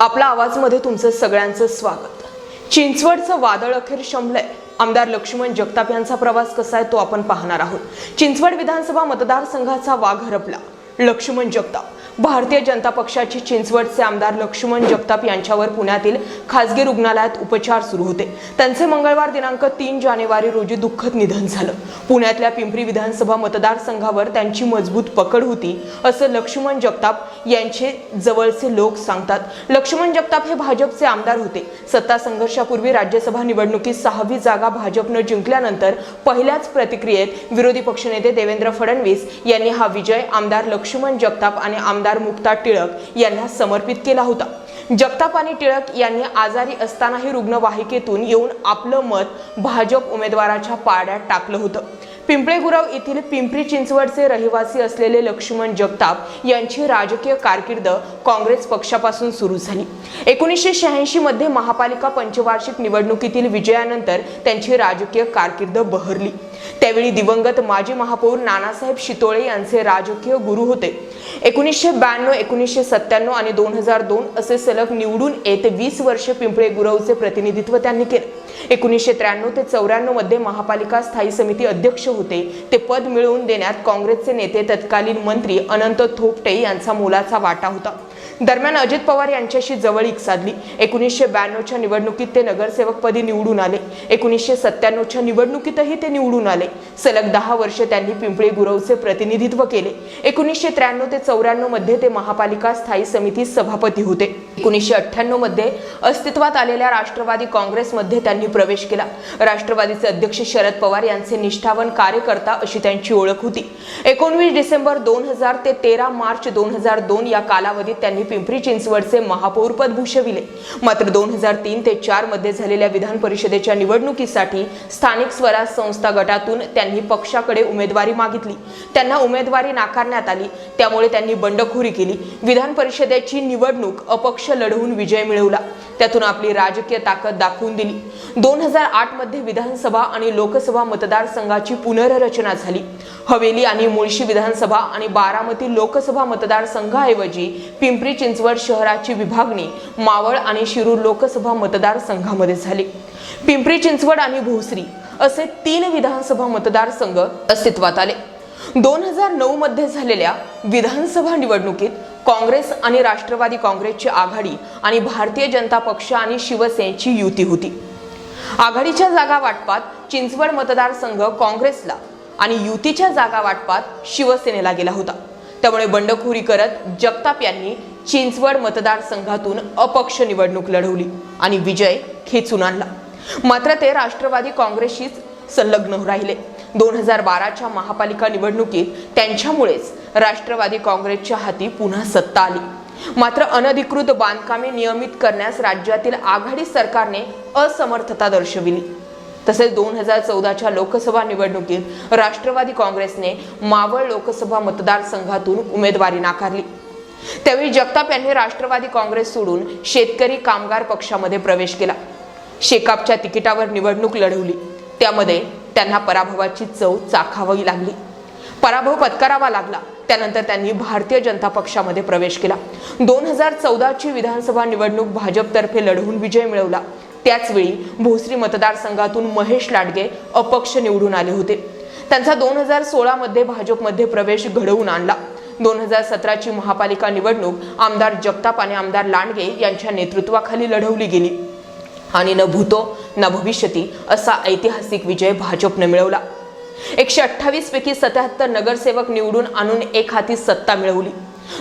आपला आवाजमध्ये तुमचं सगळ्यांचं स्वागत. चिंचवडचं वादळ अखेर शमलंय आमदार लक्ष्मण जगताप यांचा प्रवास कसा आहे तो आपण पाहणार आहोत. चिंचवड विधानसभा मतदारसंघाचा वाघ हरपला. लक्ष्मण जगताप. भारतीय जनता पक्षाचे चिंचवडचे आमदार लक्ष्मण जगताप यांच्यावर पुण्यातील खासगी रुग्णालयात उपचार सुरू होते. त्यांचे मंगळवार दिनांक तीन जानेवारी रोजी दुःखद निधन झालं. पुण्यातल्या पिंपरी विधानसभा मतदारसंघावर त्यांची मजबूत पकड होती असं लक्ष्मण जगताप यांचे जवळचे लोक सांगतात. लक्ष्मण जगताप हे भाजपचे आमदार होते. सत्ता संघर्षापूर्वी राज्यसभा निवडणुकीत सहावी जागा भाजपनं जिंकल्यानंतर पहिल्याच प्रतिक्रियेत विरोधी पक्षनेते देवेंद्र फडणवीस यांनी हा विजय आमदार लक्ष्मण जगताप आणि आमदार मुक्ता टिळक यांना समर्पित केला होता. जगताप आणि टिळक यांनी आजारी असतानाही रुग्णवाहिकेतून येऊन आपलं मत भाजप उमेदवाराच्या पाड्यात टाकलं होतं. पिंपळेगुराव येथील पिंपरी चिंचवडचे रहिवासी असलेले लक्ष्मण जगताप यांची राजकीय कारकीर्द काँग्रेस पक्षापासून सुरू झाली. एकोणीसशे शहाऐंशी मध्ये महापालिका पंचवार्षिक निवडणुकीतील विजयानंतर त्यांची राजकीय कारकीर्द बहरली. त्यावेळी दिवंगत माजी महापौर नानासाहेब शितोळे यांचे राजकीय गुरु होते. एकोणीसशे ब्याण्णव एकोणीसशे सत्त्याण्णव आणि दोन हजार दोन असे सलग निवडून येत वीस वर्षे पिंपळे गुरवचे प्रतिनिधित्व त्यांनी केले. एकोणीसशे त्र्याण्णव ते चौऱ्याण्णवमध्ये महापालिका स्थायी समिती अध्यक्ष होते. ते पद मिळवून देण्यात काँग्रेसचे नेते तत्कालीन मंत्री अनंत थोपटे यांचा मोलाचा वाटा होता. दरम्यान अजित पवार यांच्याशी जवळीक साधली. एकोणीसशे ब्याण्णवच्या निवडणुकीत ते नगरसेवकपदी निवडून आले. एकोणीसशे सत्त्याण्णवच्या निवडणुकीतही ते निवडून आले. सलग दहा वर्ष त्यांनी पिंपळी गुरवचे प्रतिनिधित्व केले. एकोणीसशे त्र्याण्णव ते चौऱ्याण्णवमध्ये ते महापालिका स्थायी समिती सभापती होते. एकोणीसशे अठ्ठ्याण्णवमध्ये अस्तित्वात आलेल्या राष्ट्रवादी काँग्रेसमध्ये त्यांनी प्रवेश केला. राष्ट्रवादीचे अध्यक्ष शरद पवार यांचे निष्ठावन कार्यकर्ता अशी त्यांची ओळख होती. एकोणवीस डिसेंबर दोन हजार ते तेरा मार्च दोन हजार दोन या कालावधीत त्यांनी पिंपरी चिंचवडचे महापौरपद भूषविले. मात्र दोन हजार तीन ते चारमध्ये झालेल्या विधान परिषदेच्या निवडणुकीसाठी स्थानिक स्वराज संस्था गटातून त्यांनी पक्षाकडे उमेदवारी मागितली. त्यांना उमेदवारी नाकारण्यात आली. त्यामुळे त्यांनी बंडखोरी केली. विधान परिषदेची निवडणूक अपक्ष लढवून विजय मिळवला. त्यातून आपली राजकीय ताकद दाखवून दिली. दोन हजार आठमध्ये विधानसभा आणि लोकसभा मतदारसंघाची पुनर्रचना झाली. हवेली आणि मुळशी विधानसभा आणि बारामती लोकसभा मतदारसंघाऐवजी पिंपरी चिंचवड शहराची विभागणी मावळ आणि शिरूर लोकसभा मतदारसंघामध्ये झाली. पिंपरी चिंचवड आणि भोसरी असे तीन विधानसभा मतदारसंघ अस्तित्वात आले. दोन हजार नऊ मध्ये झालेल्या विधानसभा निवडणुकीत काँग्रेस आणि राष्ट्रवादी काँग्रेसची आघाडी आणि भारतीय जनता पक्ष आणि शिवसेनेची युती होती. आघाडीच्या जागा वाटपात चिंचवड मतदारसंघ काँग्रेसला आणि युतीच्या जागा वाटपात शिवसेनेला गेला होता. त्यामुळे बंडखोरी करत जगताप यांनी चिंचवड मतदारसंघातून अपक्ष निवडणूक लढवली आणि विजय खेचून आणला. मात्र ते राष्ट्रवादी काँग्रेसशीच संलग्न राहिले. दोन हजार बाराच्या महापालिका निवडणुकीत त्यांच्यामुळेच राष्ट्रवादी काँग्रेसच्या हाती पुन्हा सत्ता आली. मात्र अनधिकृत बांधकामे नियमित करण्यास राज्यातील आघाडी सरकारने असमर्थता दर्शविली. तसेच दोन हजार चौदाच्या लोकसभा निवडणुकीत राष्ट्रवादी काँग्रेसने मावळ लोकसभा मतदारसंघातून उमेदवारी नाकारली. त्यावेळी जगताप यांनी राष्ट्रवादी काँग्रेस सोडून शेतकरी कामगार पक्षामध्ये प्रवेश केला. शेकापच्या तिकिटावर निवडणूक लढवली. त्यामध्ये त्यांना पराभवाची चव चाखावी लागली. पराभव पत्करावा लागला. त्यानंतर त्यांनी भारतीय जनता पक्षामध्ये प्रवेश केला. दोन हजार चौदाची विधानसभा निवडणूक भाजपतर्फे लढवून विजय मिळवला. त्याचवेळी भोसरी मतदारसंघातून महेश लाडगे अपक्ष निवडून आले होते. त्यांचा दोन हजार सोळामध्ये भाजपमध्ये प्रवेश घडवून आणला. दोन हजार सतराची महापालिका निवडणूक आमदार जगताप आणि आमदार लांडगे यांच्या नेतृत्वाखाली लढवली गेली. आणि न भूतो न भविष्यती असा ऐतिहासिक विजय भाजपने मिळवला. एकशे अठ्ठावीस पैकी सत्याहत्तर नगरसेवक निवडून आणून एक हाती सत्ता मिळवली.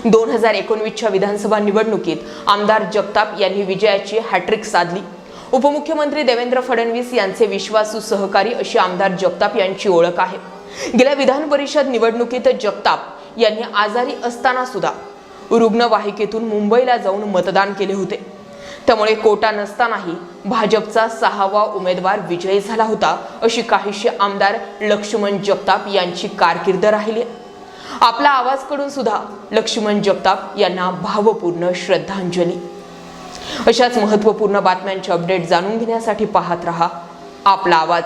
दोन हजार एकोणवीसच्या विधानसभा निवडणुकीत आमदार जगताप यांनी विजयाची हॅट्रिक साधली. उपमुख्यमंत्री देवेंद्र फडणवीस यांचे विश्वासू सहकारी अशी आमदार जगताप यांची ओळख आहे. गेल्या विधान परिषद निवडणुकीत जगताप यांनी आजारी असताना सुद्धा रुग्णवाहिकेतून मुंबईला जाऊन मतदान केले होते. त्यामुळे कोटा नसतानाही भाजपचा सहावा उमेदवार विजयी झाला होता अशी काहीशी आमदार लक्ष्मण जगताप यांची कारकीर्द राहिली. आपला आवाजकडून सुद्धा लक्ष्मण जगताप यांना भावपूर्ण श्रद्धांजली. अशाच महत्त्वपूर्ण बातम्यांचे अपडेट जाणून घेण्यासाठी पाहत रहा आपला आवाज.